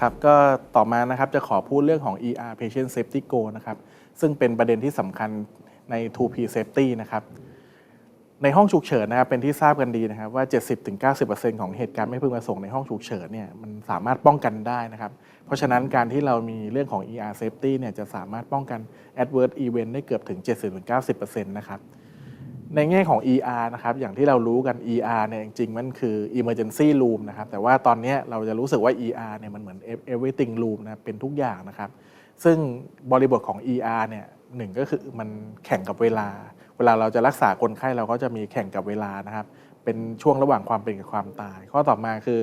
ครับก็ต่อมานะครับจะขอพูดเรื่องของ ER Patient Safety Goal นะครับซึ่งเป็นประเด็นที่สำคัญใน 2P Safety นะครับในห้องฉุกเฉินนะครับเป็นที่ทราบกันดีนะครับว่า 70-90%ของเหตุการณ์ไม่พึงประสงค์ในห้องฉุกเฉินเนี่ยมันสามารถป้องกันได้นะครับ เพราะฉะนั้นการที่เรามีเรื่องของ ER Safety เนี่ยจะสามารถป้องกัน Adverse Event ได้เกือบถึง 70-90%นะครับ ในแง่ของ ER นะครับ อย่างที่เรารู้กัน ER เนี่ยจริงๆ มันคือ emergency room นะครับ แต่ว่าตอนนี้เราจะรู้สึกว่า ER เนี่ยมันเหมือน everything room นะ เป็นทุกอย่างนะครับ ซึ่งบริบทของ ER เนี่ยหนึ่งก็คือมันแข่งกับเวลา เวลาเราจะรักษาคนไข้เราก็จะมีแข่งกับเวลานะครับ เป็นช่วงระหว่างความเป็นกับความตาย ข้อต่อมาคือ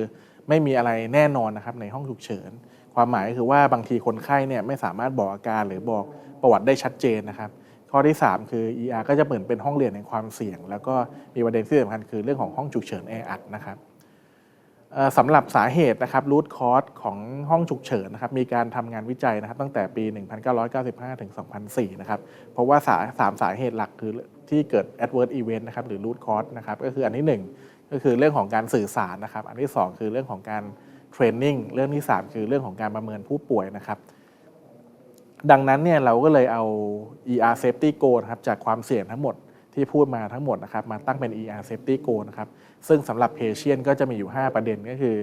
ไม่มีอะไรแน่นอนนะครับในห้องฉุกเฉิน ความหมายก็คือว่าบางทีคนไข้เนี่ยไม่สามารถบอกอาการหรือบอกประวัติได้ชัดเจนนะครับ ข้อที่ 3 คือ ER ก็จะเหมือนเป็นห้องเรียนในความเสี่ยง แล้วก็มีประเด็นที่สำคัญคือเรื่องของห้องฉุกเฉินแออัดนะครับสำหรับสาเหตุนะครับรูทคอ s ของห้องฉุกเฉินนะครับมีการทำงานวิจัยนะครับตั้งแต่ปี 1995 ถึง 2004 นะครับเพราะว่าสาสามสาเหตุหลักคือที่เกิด adverse event นะครับหรือ root cause นะครับก็คืออันที่ 1 ก็คือเรื่องของการสื่อสารนะครับ อันที่ 2 คือเรื่องของการเทรนนิ่งเรื่องที่ 3 คือเรื่องของการประเมินผู้ป่วยนะครับ ดังนั้นเนี่ยเราก็เลยเอา ER Safety Goal นะครับจากความเสี่ยงทั้งหมดที่พูดมาทั้งหมดนะครับมาตั้งเป็น ER Safety Goal นะครับซึ่งสำหรับ Patient ก็จะมีอยู่ 5 ประเด็นก็คือ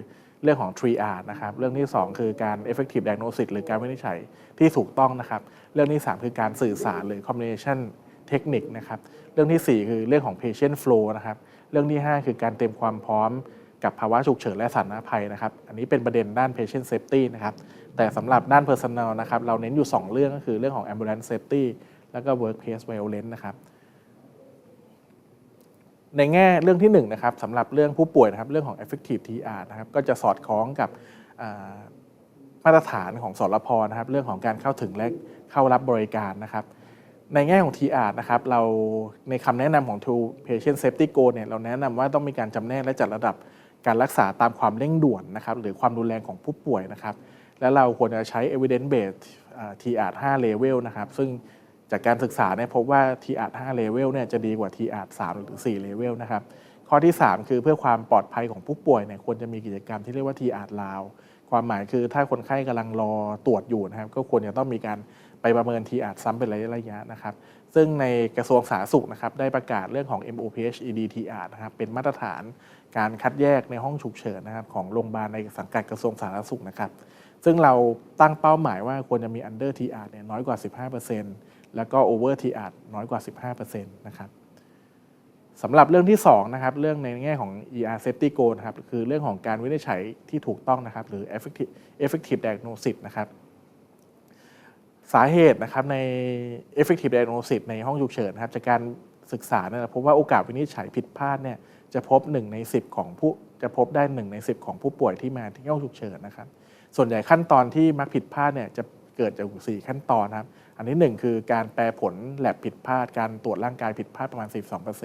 เรื่องของ Triage นะครับ เรื่องที่ 2 คือการ Effective Diagnosis หรือการวินิจฉัยที่ถูกต้องนะครับ เรื่องที่ 3 คือการสื่อสารหรือ Communication Technique นะครับ เรื่องทีสี่4 คือเรื่องของ Patient Flow นะครับ เรื่องที่ 5 คือการเตรียมความพร้อม กับภาวะฉุกเฉินและสาธารณภัยนะครับ อันนี้เป็นประเด็นด้าน Patient Safety นะครับ แต่สำหรับด้าน Personnel นะครับ เราเน้นอยู่ 2 เรื่องก็คือเรื่องของ Ambulance Safety แล้วก็ Workplace Violence นะครับในแง่เรื่องที่1นงนะครับสำหรับเรื่องผู้ป่วยนะครับเรื่องของ effective TR นะครับก็จะสอดคล้องกับมาตรฐานของสรพนะครับเรื่องของการเข้าถึงและเข้ารับบริการนะครับ ในแง่ของ TR นะครับเราในคำแนะนำของ True Patient Safety Goal เนี่ยเราแนะนำว่าต้องมีการจำแนกและจัดระดับ การรักษาตามความเร่งด่วนนะครับหรือความรุนแรงของผู้ป่วยนะครับและเราควรจะใช้ evidence based อ่า TR 5 level นะครับซึ่งจากการศึกษาเนี่ยพบว่า TR 5 level เนี่ยจะดีกว่า TR 3 หรือ 4 level นะครับข้อที่ 3 คือเพื่อความปลอดภัยของผู้ป่วยเนี่ยควรจะมีกิจกรรมที่เรียกว่า TR ลาว ความหมายคือถ้าคนไข้กำลังรอตรวจอยู่นะครับ ก็ควรจะต้องมีการไปประเมิน TR ซ้ำเป็นระยะระยะนะครับ ซึ่งในกระทรวงสาธารณสุขนะครับได้ประกาศเรื่องของ MOPH EDTR นะครับเป็นมาตรฐานการคัดแยกในห้องฉุกเฉินนะครับของโรงพยาบาลในสังกัดกระทรวงสาธารณสุขนะครับ ซึ่งเราตั้งเป้าหมายว่าควรจะมี under TR เนี่ยน้อยกว่า 15%แล้วก็ over TR น้อยกว่า 15%นะครับ สำหรับเรื่องที่2นะครับเรื่องในแง่ของ ER safety goal นะครับคือเรื่องของการวินิจฉัยที่ถูกต้องนะครับหรือ effective effective diagnosis นะครับสาเหตุนะครับใน effective diagnosis ในห้องฉุกเฉินนะครับจากการศึกษาเนี่ยพบว่าโอกาสวินิจฉัยผิดพลาดเนี่ยจะพบ 1 ใน 10 ของผู้จะพบได้ 1 ใน 10 ของผู้ป่วยที่มาที่ห้องฉุกเฉินนะครับส่วนใหญ่ขั้นตอนที่มักผิดพลาดเนี่ยจะ เกิดจาก 4 ขั้นตอนนะครับ อันที่ 1 คือการแปลผลแลบผิดพลาด การตรวจร่างกายผิดพลาดประมาณ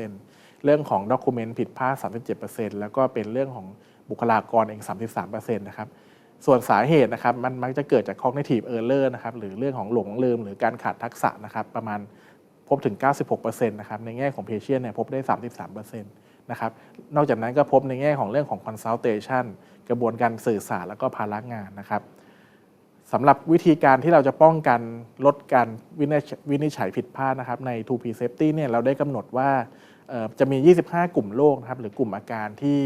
42%เรื่องของด็อกิเมนต์ผิดพลาด 37%แล้วก็เป็นเรื่องของบุคลากรเอง 33%นะครับส่วนสาเหตุนะครับมันมักจะเกิดจาก cognitive error นะครับหรือเรื่องของหลงลืม หรือการขาดทักษะนะครับประมาณพบถึง 96%นะครับในแง่ของ patient เนี่ยพบได้ 33%นะครับนอกจากนั้นก็พบในแง่ของเรื่องของ consultation กระบวนการสื่อสารแล้วก็ภาระงานนะครับ สำหรับวิธีการที่เราจะป้องกันลดการวินิจฉัยผิดพลาดนะครับใน 2P Safety เนี่ยเราได้กำหนดว่าจะมี 25 กลุ่มโรคนะครับหรือกลุ่มอาการที่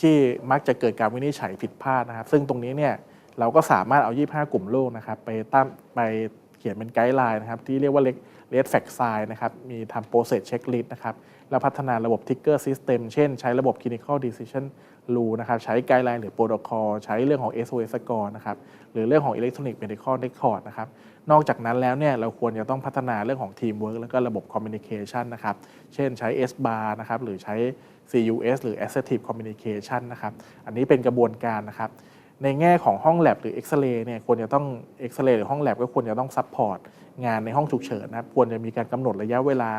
ที่มักจะเกิดการวินิจฉัยผิดพลาดนะครับ ซึ่งตรงนี้เนี่ยเราก็สามารถเอา 25 กลุ่มโรคนะครับไปตั้งไป ขียนเป็นไกด์ไลน์นะครับที่เรียกว่า Red Fact Sign นะครับมีทำ Process Checklist นะครับแล้วพัฒนาระบบ Trigger System เช่นใช้ระบบ Clinical Decision Rule นะครับใช้ไกด์ไลน์หรือโปรโตคอลใช้เรื่องของ SOS Score นะครับหรือเรื่องของ Electronic Medical Record นะครับนอกจากนั้นแล้วเนี่ยเราควรจะต้องพัฒนาเรื่องของ Teamwork แล้วก็ระบบ Communication นะครับเช่นใช้ SBAR นะครับหรือใช้ CUS หรือ Assertive Communication นะครับอันนี้เป็นกระบวนการนะครับ ในแง่ของห้องแลบหรือเอ็กซเรย์เนี่ยควรจะต้องเอ็กซเรย์หรือห้องแลบก็ควรจะต้องซัพพอร์ตงานในห้องฉุกเฉินนะครับควรจะมีการกำหนดระยะเวลา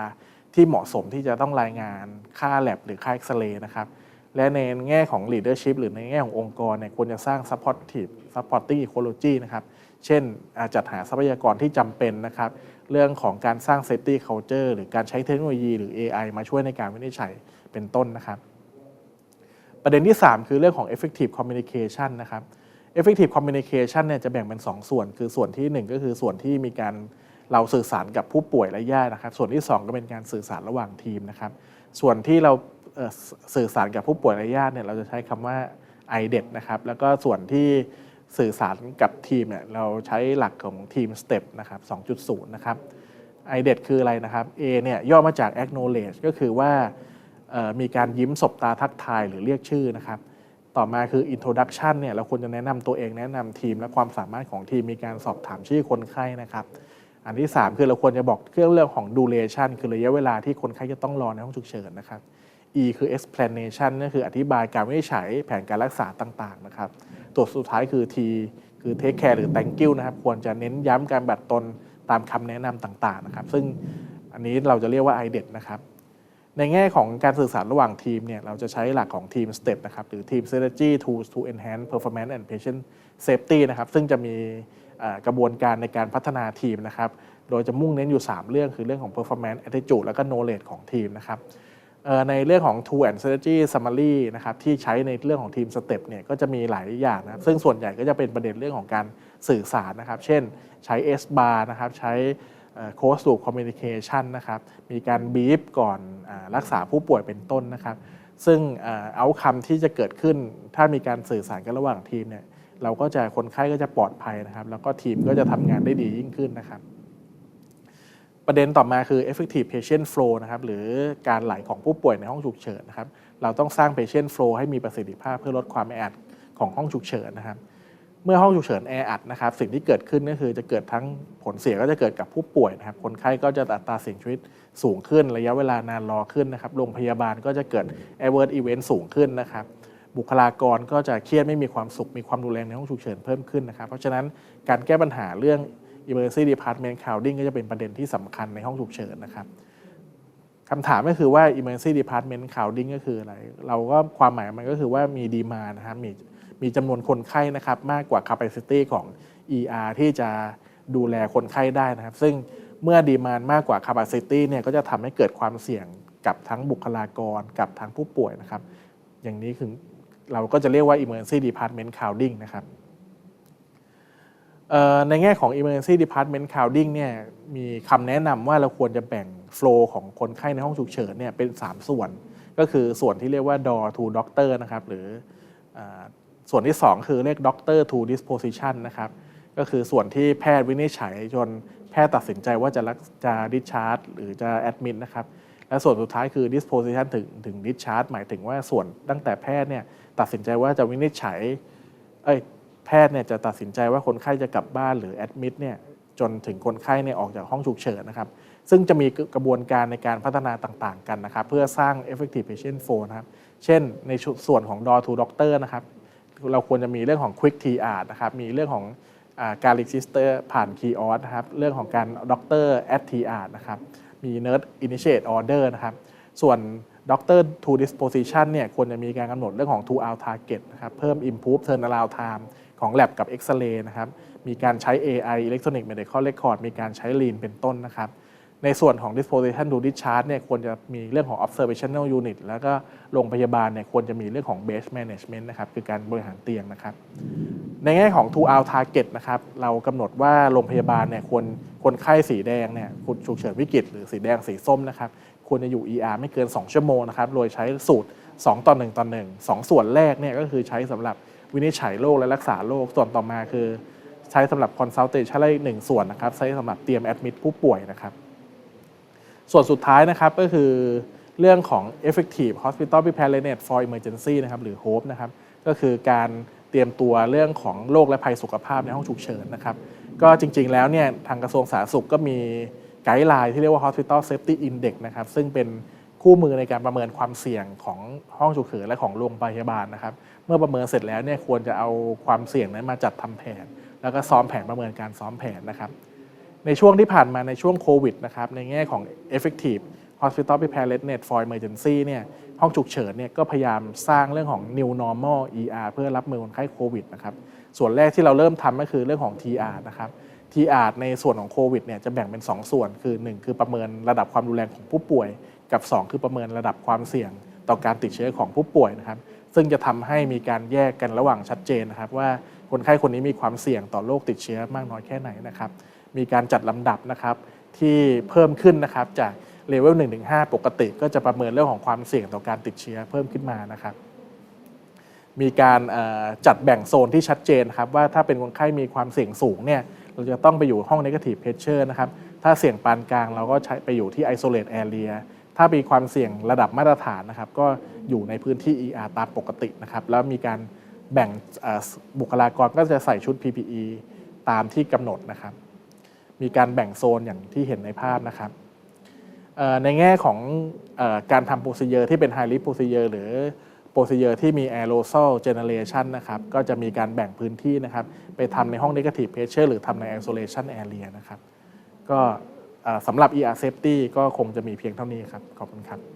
ที่เหมาะสมที่จะต้องรายงานค่าแลบหรือค่าเอ็กซเรย์นะครับและในแง่ของ leadership หรือในแง่ขององค์กรเนี่ยควรจะสร้าง supportive supporting ecology นะครับ เช่นจจัดหาทรัพยากรที่จำเป็นนะครับ เรื่องของการสร้าง safety culture หรือการใช้เทคโนโลยีหรือ AI มาช่วยในการวินิจฉัยเป็นต้นนะครับ ประเด็นที่ 3 คือเรื่องของ effective communication นะครับ effective communication เนี่ยจะแบ่งเป็น 2 ส่วน คือส่วนทีหนึ่1 ก็คือส่วนที่มีการเราสื่อสารกับผู้ป่วยและญาตินะครับ ส่วนที่ 2 ก็เป็นการสื่อสารระหว่างทีมนะครับ ส่วนที่เราเสื่อสารกับผู้ป่วยและญาติเนี่ยเราจะใช้คำว่า i d e t นะครับ แล้วก็ส่วนที่สื่อสารกับทีมเนี่ยเราใช้หลักของทีม step นะครับ 2.0 นะครับ i d e t คืออะไรนะครับ A เนี่ยย่อมาจาก acknowledge ก็คือว่า มีการยิ้มสบตาทักทายหรือเรียกชื่อนะครับ ต่อมาคือ introduction เนี่ยเราควรจะแนะนำตัวเองแนะนำทีมและความสามารถของทีมมีการสอบถามชื่อคนไข้นะครับ อันที่ 3 คือเราควรจะบอกเรื่องเรื่องของ duration คือระยะเวลาที่คนไข้จะต้องรอในห้องฉุกเฉินนะครับ E คือ explanation นั่นคืออธิบายการวินิจฉัยแผนการรักษาต่างๆนะครับ ตัวสุดท้ายคือ T คือ take care หรือ thank you นะครับ ควรจะเน้นย้ำการบัตรตนตามคำแนะนำต่างๆนะครับ ซึ่งอันนี้เราจะเรียกว่า i d e t นะครับ ในแง่ของการสื่อสารระหว่างทีมเนี่ยเราจะใช้หลักของทีม STEP นะครับหรือ Team Strategy Tools to Enhance Performance and Patient Safety นะครับซึ่งจะมีกระบวนการในการพัฒนาทีมนะครับโดยจะมุ่งเน้นอยู่ 3 เรื่องคือเรื่องของ Performance Attitude แล้วก็ Knowledge ของทีมนะครับในเรื่องของ Tool and Strategy Summary นะครับที่ใช้ในเรื่องของทีม STEP เนี่ยก็จะมีหลายอย่างนะครับซึ่งส่วนใหญ่ก็จะเป็นประเด็นเรื่องของการสื่อสารนะครับ เช่นใช้ S bar นะครับใช้ โค้ชสู่คอมมิวนิเคชันนะครับมีการบีฟก่อนอรักษาผู้ป่วยเป็นต้นนะครับ ซึ่งเอาคำที่จะเกิดขึ้น ถ้ามีการสื่อสารกันระหว่างทีมเนี่ยเราก็จะคนไข้ก็จะปลอดภัยนะครับ แล้วก็ทีมก็จะทำงานได้ดียิ่งขึ้นนะครับ ประเด็นต่อมาคือ effective patient flow นะครับหรือการไหลของผู้ป่วยในห้องฉุกเฉินนะครับ เราต้องสร้าง patient flow ให้มีประสิทธิภาพเพื่อลดความแออัดของห้องฉุกเฉินนะครับ เมื่อห้องฉุกเฉินแออัดนะครับสิ่งที่เกิดขึ้นก็คือจะเกิดทั้งผลเสียก็จะเกิดกับผู้ป่วยนะครับคนไข้ก็จะอัตราเสี่ยงชีวิตสูงขึ้น ระยะเวลานานรอขึ้นนะครับโรงพยาบาลก็จะเกิด adverse event สูงขึ้นนะครับบุคลากรก็จะเครียดไม่มีความสุข มีความรุนแรงในห้องฉุกเฉินเพิ่มขึ้นนะครับ เพราะฉะนั้นการแก้ปัญหาเรื่อง emergency department crowding ก็จะเป็นประเด็นที่สำคัญในห้องฉุกเฉินนะครับคำถามก็คือว่า emergency department crowding ก็คืออะไร เราก็ความหมายมันก็คือว่ามีดีมานะครับมี มีจำนวนคนไข้นะครับมากกว่า capacity ของ ER ที่จะดูแลคนไข้ได้นะครับ ซึ่งเมื่อดีมานมากกว่า capacity เนี่ยก็จะทำให้เกิดความเสี่ยงกับทั้งบุคลากรกับทั้งผู้ป่วยนะครับ อย่างนี้คือเราก็จะเรียกว่า emergency department crowding นะครับในแง่ของ emergency department crowding เนี่ยมีคำแนะนำว่าเราควรจะแบ่ง flow ของคนไข้ในห้องฉุกเฉินเนี่ยเป็น 3 ส่วน ก็คือส่วนที่เรียกว่า door to doctor นะครับ หรืออ ส่วนที่ 2 คือเรียก doctor to disposition นะครับ ก็คือส่วนที่แพทย์วินิจฉัยจนแพทย์ตัดสินใจว่าจะรักจะ discharge หรือจะ admit นะครับ และส่วนสุดท้ายคือ disposition ถึงถึง discharge หมายถึงว่าส่วนตั้งแต่แพทย์เนี่ยตัดสินใจว่าจะวินิจฉัยเอ้ยแพทย์เนี่ยจะตัดสินใจว่าคนไข้จะกลับบ้านหรือ admit เนี่ยจนถึงคนไข้เนี่ยออกจากห้องฉุกเฉินนะครับ ซึ่งจะมีกระบวนการในการพัฒนาต่างๆ กันนะครับ เพื่อสร้าง effective patient flow นะครับ เช่นในส่วนของ door to doctor นะครับ เราควรจะมีเรื่องของ quick TR นะครับ มีเรื่องของอาการ register ผ่าน kiosk นะครับ เรื่องของการ doctor at TR นะครับ มี nurse initiate order นะครับ ส่วน doctor to disposition เนี่ยควรจะมีการกำหนดเรื่องของ two hour target นะครับ เพิ่ม improve turnaround time ของ lab กับ X-ray นะครับ มีการใช้ AI electronic medical record มีการใช้ lean เป็นต้นนะครับ ในส่วนของ disposition to discharge เนี่ยควรจะมีเรื่องของ observational unit แล้วก็โรงพยาบาลเนี่ยควรจะมีเรื่องของ base management นะครับคือการบริหารเตียงนะครับ ในแง่ของ two our target นะครับเรากำหนดว่าโรงพยาบาลเนี่ยควรคนไข้สีแดงเนี่ยคุณฉุกเฉินวิกฤตหรือสีแดงสีส้มนะครับควรจะอยู่ ER ไม่เกิน 2 ชั่วโมงนะครับโดยใช้สูตร 2 ต่อ 1 ต่อ 1 2 ส่วนแรกเนี่ยก็คือใช้สำหรับวินิจฉัยโรคและรักษาโรคส่วนต่อมาคือ ใช้สำหรับ consultation ละอีกหนึ่งส่วนนะครับใช้สำหรับเตรียม admit ผู้ป่วยนะครับ ส่วนสุดท้ายนะครับก็คือเรื่องของ effective hospital preparedness for emergency นะครับหรือ HOPE นะครับก็คือการเตรียมตัวเรื่องของโรคและภัยสุขภาพในห้องฉุกเฉินนะครับก็จริงๆแล้วเนี่ยทางกระทรวงสาธารณสุขก็มีไกด์ไลน์ที่เรียกว่า hospital safety index นะครับซึ่งเป็นคู่มือในการประเมินความเสี่ยงของห้องฉุกเฉินและของโรงพยาบาลนะครับเมื่อประเมินเสร็จแล้วเนี่ยควรจะเอาความเสี่ยงนั้นมาจัดทำแผน แล้วก็ซ้อมแผนประเมินการซ้อมแผนนะครับ ในช่วงที่ผ่านมาในช่วงโควิดนะครับในแง่ของ effective hospital preparedness for emergency เนี่ยห้องฉุกเฉินเนี่ยก็พยายามสร้างเรื่องของ new normal ER เพื่อรับมือคนไข้โควิดนะครับส่วนแรกที่เราเริ่มทำก็คือเรื่องของ TR นะครับ TR ในส่วนของโควิดเนี่ยจะแบ่งเป็น 2 ส่วนคือ 1 คือประเมินระดับความรุนแรงของผู้ป่วย กับ 2 คือประเมินระดับความเสี่ยงต่อการติดเชื้อของผู้ป่วยนะครับซึ่งจะทำให้มีการแยกกันระหว่างชัดเจนนะครับว่าคนไข้คนนี้มีความเสี่ยงต่อโรคติดเชื้อมากน้อยแค่ไหนนะครับ มีการจัดลำดับนะครับที่เพิ่มขึ้นนะครับจากเลเวล1ถึง5ปกติ ก็จะประเมินเรื่องของความเสี่ยงต่อการติดเชื้อเพิ่มขึ้นมานะครับ มีการจัดแบ่งโซนที่ชัดเจนครับว่าถ้าเป็นคนไข้มีความเสี่ยงสูงเนี่ยเราจะต้องไปอยู่ห้อง negative pressure นะครับ ถ้าเสี่ยงปานกลางเราก็ใช้ไปอยู่ที่ isolate area ถ้ามีความเสี่ยงระดับมาตรฐานนะครับ ก็อยู่ในพื้นที่ ER ตามปกตินะครับ แล้วมีการแบ่งบุคลากรก็จะใส่ชุด PPE ตามที่กำหนดนะครับ มีการแบ่งโซนอย่างที่เห็นในภาพนะครับในแง่ของอการทำโปรซีเจอร์ที่เป็น high risk procedure หรือโปรซีเจอร์ที่มีแอโรโซลเจเนเรชันนะครับก็จะมีการแบ่งพื้นที่นะครับไปทำในห้อง negative pressure หรือทำใน isolation area นะครับก็สำหรับ ER safety ก็คงจะมีเพียงเท่านี้ครับ ขอบคุณครับ